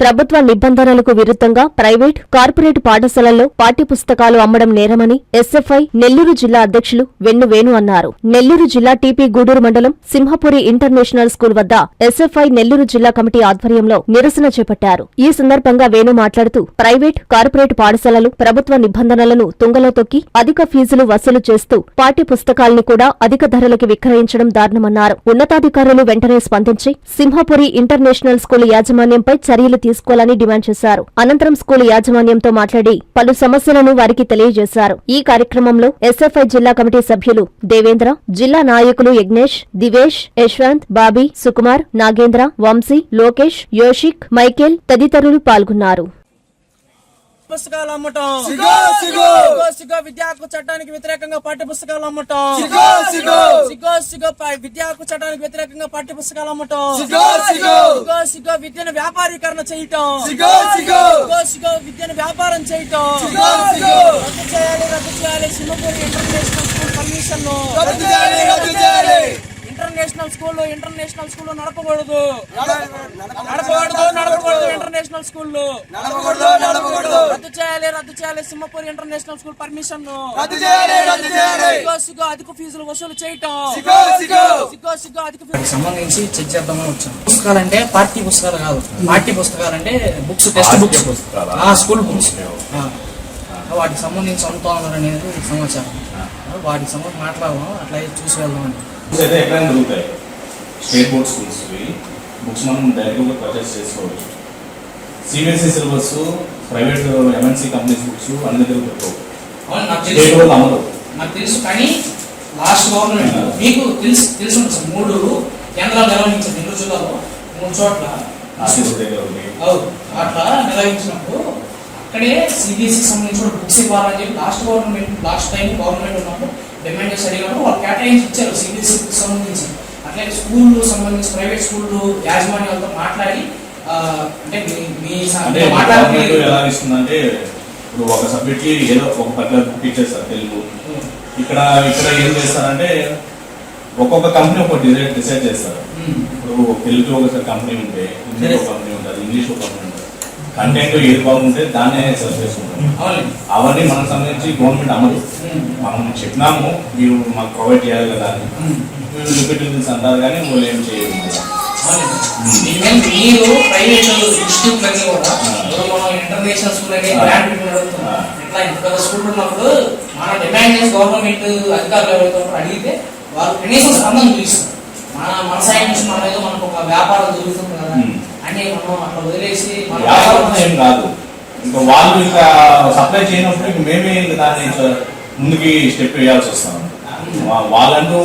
ప్రభుత్వ నిబంధనలకు విరుద్ధంగా ప్రైవేట్ కార్పొరేట్ పాఠశాలల్లో పాఠ్యపుస్తకాలు అమ్మడం నేరమని ఎస్ఎఫ్ఐ నెల్లూరు జిల్లా అధ్యక్షులు వెన్ను వేణు అన్నారు. నెల్లూరు జిల్లా టీపీ గూడూరు మండలం సింహపురి ఇంటర్నేషనల్ స్కూల్ వద్ద ఎస్ఎఫ్ఐ నెల్లూరు జిల్లా కమిటీ ఆధ్వర్యంలో నిరసన చేపట్టారు. ఈ సందర్భంగా వేణు మాట్లాడుతూ ప్రైవేట్ కార్పొరేట్ పాఠశాలలు ప్రభుత్వ నిబంధనలను తుంగలో తొక్కి అధిక ఫీజులు వసూలు చేస్తూ పాఠ్యపుస్తకాలను కూడా అధిక ధరలకి విక్రయించడం దారుణమన్నారు. ఉన్నతాధికారులు వెంటనే స్పందించి సింహపురి ఇంటర్నేషనల్ స్కూల్ యాజమాన్యంపై చర్యలు తీసుకోవాలని డిమాండ్ చేశారు. అనంతరం స్కూల్ యాజమాన్యంతో మాట్లాడి పలు సమస్యలను వారికి తెలియజేశారు. ఈ కార్యక్రమంలో ఎస్ఎఫ్ఐ జిల్లా కమిటీ సభ్యులు దేవేంద్ర జిల్లా నాయకులు యజ్ఞేష్ దివేష్ యశ్వంత్ బాబీ సుకుమార్ నాగేంద్ర వంశీ లోకేష్ యోషిక్ మైకేల్ తదితరులు పాల్గొన్నారు. పుస్తకాలు అమ్మటం. సిగో విద్యా హక్కు చట్టానికి వ్యతిరేకంగా పాఠ్య పుస్తకాలు అమ్మటం. సిగో సిగో. విద్యా హక్కు చట్టానికి వ్యతిరేకంగా పాఠ్య పుస్తకాలు అమ్మటం. సిగో సిగో. విద్యను వ్యాపారీకరణ చేయటం. సిగో విద్యను వ్యాపారం చేయటం. రద్దు చేయాలి రద్దు చేయాలి. సింహపూర్ ఇంటర్నేషనల్ స్కూల్ రద్దు చేయాలి రద్దు చేయాలి. ఇంటర్నేషనల్ స్కూల్ ఇంటర్నేషనల్ స్కూల్ నడపకూడదు. నడపకూడదు నడపకూడదు ఇంటర్నేషనల్ స్కూల్ నడవకూడదు నడవకూడదు రద్దు చేయాలి రద్దు చేయాలి. సింహపూర్ ఇంటర్నేషనల్ స్కూల్ పర్మిషన్ రద్దు చేయాలి రద్దు చేయాలి. సిగో సిగో అధిక ఫీజులు వసూలు చేయటం. సంబంధించి చర్చ చేద్దామని వచ్చాం. పుస్తకాలు అంటే పార్టీ పుస్తకాలు కాదు. పార్టీ పుస్తకాలు అంటే books text books. School books. వాటికి సంబంధించి అమ్ముతా అనేది సమాచారం. వాటికి సంబంధించి మాట్లాడదాం అట్లా చూసి వెళ్దామని. బుక్స్ అయితే ఎక్కడైనా దొరుకుతాయి. స్టేట్ బోర్డ్ స్కూల్స్ బుక్స్ మనం డైరెక్ట్గా పర్చేస్ చేసుకోవచ్చు. CBSE syllabus private MNC companies books అన్ని దగ్గర దొరకవు అవును, నాకు తెలుసు. కానీ లాస్ట్ గవర్నమెంట్ మీకు తెలుసు తెలుసు సార్. మూడు కేంద్రాలు నిర్వహించారు నెల్లూరు జిల్లాలో మూడు చోట్ల. అట్లా నిర్వహించినప్పుడు అక్కడే సిబిఎస్ఈ సంబంధించిన బుక్స్ ఇవ్వాలని చెప్పి last government last time government ఉన్నప్పుడు డిమాండ్ చేసి అడిగినప్పుడు వాళ్ళు కేటాయించి ఇచ్చారు సిబిఎస్ఈ బుక్స్ సంబంధించి. అట్లాగే స్కూళ్ళు సంబంధించి ప్రైవేట్ స్కూళ్ళు యాజమాన్యాలతో మాట్లాడి అంటే మీ- ఎలా ఇస్తుందంటే ఇప్పుడు ఒక సబ్జెక్ట్కి ఏదో ఒక పర్టికులర్ బుక్ ఇచ్చేస్తారు తెలుగు. ఇక్కడ ఇక్కడ ఏం చేస్తారంటే ఒక్కొక్క కంపెనీ ఒక డిసైడ్ డిసైడ్ చేస్తారు. ఇప్పుడు తెలుగు ఒక కంపెనీ ఉంటే హిందీ ఒక కంపెనీ ఉంటుంది ఇంగ్లీష్ ఒక కంపెనీ కంటెంట్ ఏది బాగుంటే దాన్నే సెలెక్ట్ చేసుకుంటాం. అవన్నీ మనకు సంబంధించి గవర్నమెంట్ అమలు. మనం చెప్పినాము మీరు మాకు ప్రొవైడ్ చేయాలి కదా అని. రిపీటెన్స్ అంటారు కానీ వాళ్ళు ఏం చేయరు. మీరు ప్రైవేట్ ఇన్స్టిట్యూట్ అన్ని కూడా ఇప్పుడు మనం ఇంటర్నేషనల్ స్కూల్ అని. గ్రాంట్. ఇట్లా ఇంత స్కూల్ ఉన్నప్పుడు మన డిమాండ్ గవర్నమెంట్ అధికారులు ఎవరైతే అడిగితే వాళ్ళు కనీసం స్పందన చూపిస్తారు. మన మన సైడ్ నుంచి మన ఏదో మనకు ఒక వ్యాపారం జరుగుతుంది కదా. అని మనం అట్లా వదిలేసి మన వ్యాపారం ఏం కాదు. ఇంకా వాళ్ళు ఇంకా సప్లై చేయనప్పుడు ఇంక మేమే ఇంకా దాన్ని ముందుకి స్టెప్ వేయాల్సి వస్తాం వాళ్ళంటూ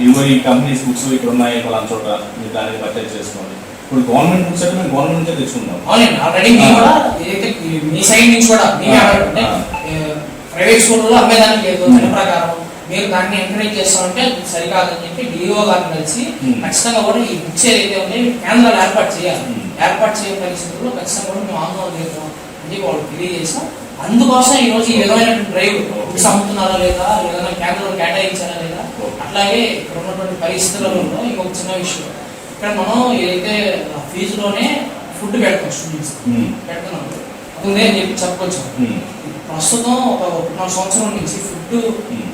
ఇదిగో ఈ కంపెనీస్ బుక్స్ ఇక్కడ ఉన్నాయి ఫలానా చోట మీరు దాన్ని పర్చేజ్ చేసుకోండి. ఇప్పుడు గవర్నమెంట్ బుక్స్ అయితే మేము గవర్నమెంట్ నుంచే తెచ్చుకుంటాం. అవునండి ఆల్రెడీ మీ కూడా ఏదైతే మీ సైడ్ నుంచి కూడా మీరే. అంటే. ప్రైవేట్ స్కూల్లో అమ్మేదానికి లేదు దాని ప్రకారం. మీరు దాన్ని ఎంకరేజ్ చేస్తామంటే అది సరికాదని చెప్పి డిఓ గారిని కలిసి. ఖచ్చితంగా కూడా ఈ బుక్స్ ఏదైతే ఉన్నాయో కేంద్రాలు ఏర్పాటు చేయాలి. ఏర్పాటు చేయని పరిస్థితుల్లో ఖచ్చితంగా కూడా మేము ఆందోళన చేద్దాం అని వాళ్ళు తెలియజేసాం అందుకోసం ఈ రోజు ఈ డ్రైవ్ బుక్స్ అమ్ముతున్నారా లేదా ఏదైనా కేంద్రాలు కేటాయించారా లేదా. అట్లాగే ఇక్కడ ఉన్నటువంటి పరిస్థితులలో ఇంకొక చిన్న విషయం ఇక్కడ మనం ఏదైతే ఫీజులోనే ఫుడ్ పెడతాం స్టూడెంట్స్. పెడుతున్నాం అని చెప్పి ఉమ్. ప్రస్తుతం ఒక ఒకటిన్నర సంవత్సరం నుంచి ఫుడ్.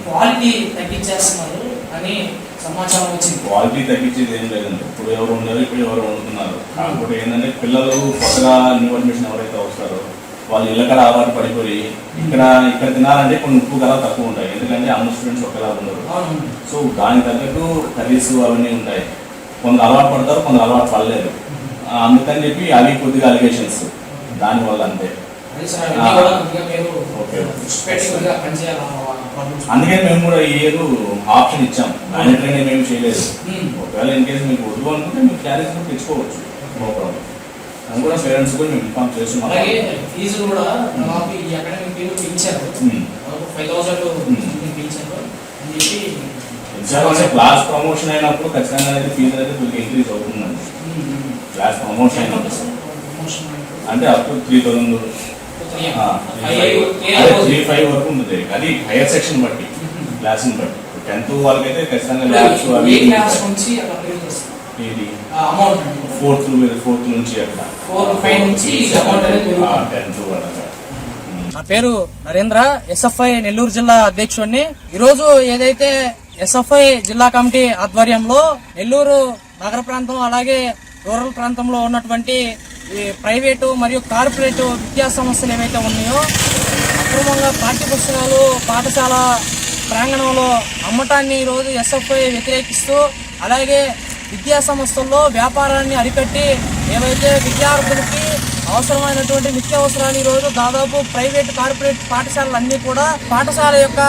క్వాలిటీ తగ్గించేస్తున్నారు అని సమాచారం వచ్చింది. క్వాలిటీ తగ్గించేది ఏం లేదండి. ఇప్పుడు ఎవరు ఉండరు ఇప్పుడు ఎవరు వండుతున్నారు. కాకపోతే ఏంటంటే పిల్లలు కొత్తగా న్యూ అడ్మిషన్ ఎవరైతే వస్తారో వాళ్ళు ఇళ్ళకడ అలవాటు పడిపోయి ఇక్కడ ఇక్కడ తినాలంటే కొన్ని ఉప్పు కదా తక్కువ ఉంటాయి. ఎందుకంటే అన్న స్టూడెంట్స్ ఒకేలా ఉండరు. సో దానికి తగ్గట్టు కర్రీస్ అవన్నీ ఉంటాయి. కొందరు అలవాటు పడతారు కొందరు అలవాటు పడలేరు. ఆ, అందుకని చెప్పి అవి కొద్దిగా అలిగేషన్స్ దానివల్ల అంతే. అదే సార్ అవన్నీ కూడా కొద్దిగా మీరు ఓకే. దృష్టి పెట్టి కొద్దిగా పనిచేయాలి ఆ problems. అందుకని మేము కూడా ఈ ఇయర్ ఆప్షన్ ఇచ్చాం అని మేము చేయలేదు Hmm. ఒకవేళ ఇన్ కేసు మీకు వద్దు అనుకుంటే మీకు క్యారేజ్ కూడా తెచ్చుకోవచ్చు నో ప్రాబ్లం అది కూడా పేరెంట్స్ కూడా మేము ఇన్ఫార్మ్ చేస్తున్నాం అలాగే ఫీజు కూడా దాదాపు ఈ అకాడమిక్ ఇయర్ పెంచారు Hmm. Five thousand Hmm. పెంచారు అని చెప్పి అంటే క్లాస్ ప్రమోషన్ అయినప్పుడు ఖచ్చితంగా అనేది ఫీజు అనేది కొద్దిగా ఇంక్రీజ్ అవుతుందండి Hmm, hmm. క్లాస్ ప్రమోషన్ అయినప్పుడు అంటే? అంటే up to three thousand five వరకు ఉంటుంది అది హైయర్ సెక్షన్ బట్టి. క్లాస్ని బట్టి. టెన్త్ వాళ్ళకైతే ఖచ్చితంగా ల్యాబ్స్ అవి? ఇది ఫోర్త్ ఫోర్త్ నుంచి అట్లా. టెన్త్ నా పేరు నరేంద్ర ఎస్ఎఫ్ఐ నెల్లూరు జిల్లా అధ్యక్షుడిని. ఈరోజు ఏదైతే ఎస్ఎఫ్ఐ జిల్లా కమిటీ ఆధ్వర్యంలో నెల్లూరు నగర ప్రాంతం అలాగే రూరల్ ప్రాంతంలో ఉన్నటువంటి ఈ ప్రైవేటు మరియు కార్పొరేట్ విద్యా సంస్థలు ఏవైతే ఉన్నాయో అక్రమంగా పాఠ్య పుస్తకాలు పాఠశాల ప్రాంగణంలో అమ్మటాన్ని ఈరోజు ఎస్ఎఫ్ఐ వ్యతిరేకిస్తూ అలాగే విద్యా సంస్థల్లో వ్యాపారాన్ని అరికట్టి ఏవైతే విద్యార్థులకి అవసరమైనటువంటి నిత్యావసరాలు ఈ రోజు దాదాపు ప్రైవేట్ కార్పొరేట్ పాఠశాలలు కూడా పాఠశాల యొక్క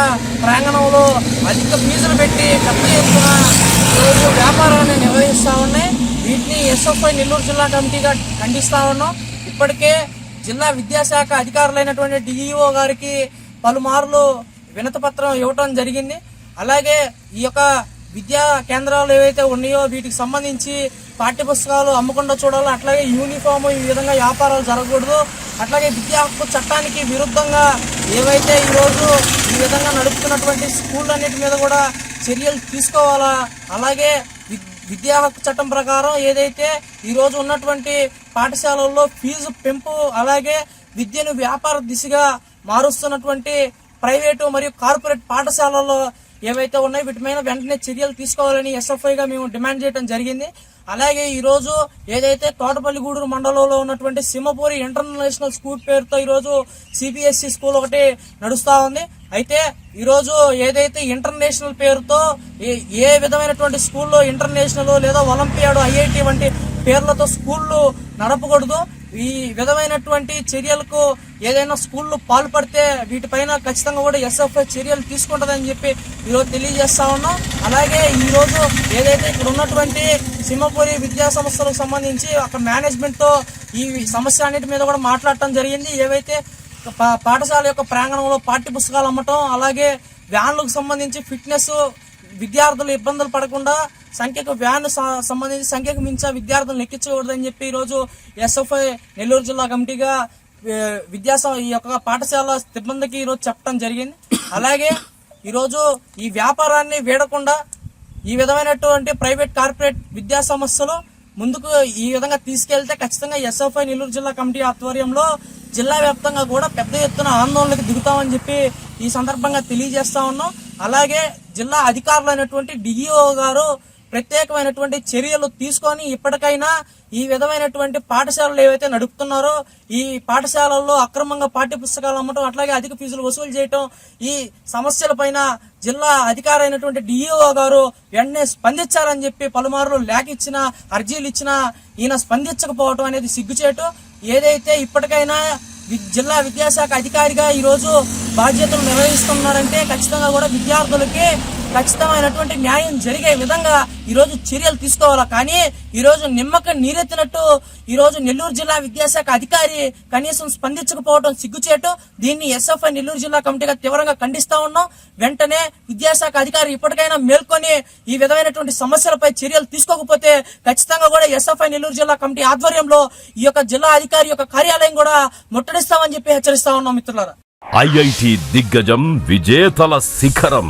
ప్రాంగణంలో అధిక ఫీజులు పెట్టి పెద్ద ఎత్తున ఈరోజు వ్యాపారాన్ని నిర్వహిస్తా ఉన్నాయి. వీటిని ఎస్ఎఫ్ఐ నెల్లూరు జిల్లా కమిటీగా ఖండిస్తా ఉన్నాం. ఇప్పటికే జిల్లా విద్యాశాఖ అధికారులైనటువంటి డిఈఓ గారికి పలుమార్లు వినతపత్రం ఇవ్వటం జరిగింది. అలాగే ఈ యొక్క విద్యా కేంద్రాలు ఏవైతే ఉన్నాయో వీటికి సంబంధించి పాఠ్య పుస్తకాలు అమ్మకుండా చూడాలి. అట్లాగే యూనిఫామ్ ఈ విధంగా వ్యాపారాలు జరగకూడదు. అట్లాగే విద్యా హక్కు చట్టానికి విరుద్ధంగా ఏవైతే ఈరోజు ఈ విధంగా నడుపుతున్నటువంటి స్కూళ్ళన్నిటి మీద కూడా చర్యలు తీసుకోవాలా? అలాగే విద్యా హక్కు చట్టం ప్రకారం ఏదైతే ఈరోజు ఉన్నటువంటి పాఠశాలల్లో ఫీజు పెంపు అలాగే విద్యను వ్యాపార దిశగా మారుస్తున్నటువంటి ప్రైవేటు మరియు కార్పొరేట్ పాఠశాలల్లో ఏవైతే ఉన్నాయో వీటి మీద వెంటనే చర్యలు తీసుకోవాలని ఎస్ఎఫ్ఐగా మేము డిమాండ్ చేయడం జరిగింది. అలాగే ఈరోజు ఏదైతే తోటపల్లిగూడూరు మండలంలో ఉన్నటువంటి సింహపూరి ఇంటర్నేషనల్ స్కూల్ పేరుతో ఈరోజు సిబిఎస్సి సిబిఎస్ఈ స్కూల్ ఒకటి నడుస్తూ ఉంది. అయితే ఈరోజు ఏదైతే ఇంటర్నేషనల్ పేరుతో ఏ ఏ విధమైనటువంటి స్కూల్లో ఇంటర్నేషనల్ లేదా ఒలింపియాడ్ ఐఐటి వంటి పేర్లతో స్కూళ్ళు నడపకూడదు. ఈ విధమైనటువంటి చర్యలకు ఏదైనా స్కూళ్ళు పాల్పడితే వీటిపైన ఖచ్చితంగా కూడా ఎస్ఎఫ్ఐ చర్యలు తీసుకుంటుందని చెప్పి ఈరోజు తెలియజేస్తా ఉన్నాం. అలాగే ఈరోజు ఏదైతే ఇక్కడ ఉన్నటువంటి సింహపురి విద్యా సంస్థలకు సంబంధించి అక్కడ మేనేజ్మెంట్తో ఈ సమస్య అన్నిటి మీద కూడా మాట్లాడటం జరిగింది. ఏవైతే పాఠశాల యొక్క ప్రాంగణంలో పాఠ్య పుస్తకాలు అమ్మటం అలాగే వ్యాన్లకు సంబంధించి ఫిట్నెస్ విద్యార్థులు ఇబ్బందులు పడకుండా సంఖ్యకు వ్యాన్ సంబంధించి సంఖ్యకు మించా విద్యార్థులను ఎక్కించకూడదని చెప్పి ఈరోజు ఎస్ఎఫ్ఐ నెల్లూరు జిల్లా కమిటీగా విద్యా సం- ఈ యొక్క పాఠశాల సిబ్బందికి ఈరోజు చెప్పడం జరిగింది. అలాగే ఈరోజు ఈ వ్యాపారాన్ని వీడకుండా ఈ విధమైనటువంటి ప్రైవేట్ కార్పొరేట్ విద్యా సంస్థలు ముందుకు ఈ విధంగా తీసుకెళ్తే ఖచ్చితంగా ఎస్ఎఫ్ఐ నెల్లూరు జిల్లా కమిటీ ఆధ్వర్యంలో జిల్లా వ్యాప్తంగా కూడా పెద్ద ఎత్తున ఆందోళనకు దిగుతామని చెప్పి ఈ సందర్భంగా తెలియజేస్తా ఉన్నాం. అలాగే జిల్లా అధికారులైనటువంటి డిఈఓ గారు ప్రత్యేకమైనటువంటి చర్యలు తీసుకొని ఇప్పటికైనా ఈ విధమైనటువంటి పాఠశాలలు ఏవైతే నడుపుతున్నారో ఈ పాఠశాలల్లో అక్రమంగా పాఠ్య పుస్తకాలు అమ్మటం అట్లాగే అధిక ఫీజులు వసూలు చేయటం ఈ సమస్యలపైన జిల్లా అధికారైనటువంటి డిఈఓ గారు వెంటనే స్పందించాలని చెప్పి పలుమార్లు లేఖ ఇచ్చిన అర్జీలు ఇచ్చినా ఈయన స్పందించకపోవటం అనేది సిగ్గుచేటు. ఏదైతే ఇప్పటికైనా జిల్లా విద్యాశాఖ అధికారిగా ఈ రోజు బాధ్యతలు నిర్వహిస్తున్నారంటే ఖచ్చితంగా కూడా విద్యార్థులకి ఖచ్చితమైనటువంటి న్యాయం జరిగే విధంగా ఈ రోజు చర్యలు తీసుకోవాలా? కానీ ఈరోజు రోజు నిమ్మక నీరెత్తినట్టు ఈరోజు నెల్లూరు జిల్లా విద్యాశాఖ అధికారి కనీసం స్పందించకపోవడం సిగ్గుచేటు. దీన్ని ఎస్ఎఫ్ఐ నెల్లూరు జిల్లా కమిటీగా తీవ్రంగా ఖండిస్తా ఉన్నాం. వెంటనే విద్యాశాఖ అధికారి ఇప్పటికైనా మేల్కొని ఈ విధమైనటువంటి సమస్యలపై చర్యలు తీసుకోకపోతే ఖచ్చితంగా కూడా ఎస్ఎఫ్ఐ నెల్లూరు జిల్లా కమిటీ ఆధ్వర్యంలో ఈ యొక్క జిల్లా అధికారి యొక్క కార్యాలయం కూడా ముట్టడిస్తామని చెప్పి హెచ్చరిస్తా ఉన్నాం మిత్రులారా. ఐఐటి దిగ్గజం విజేతల శిఖరం.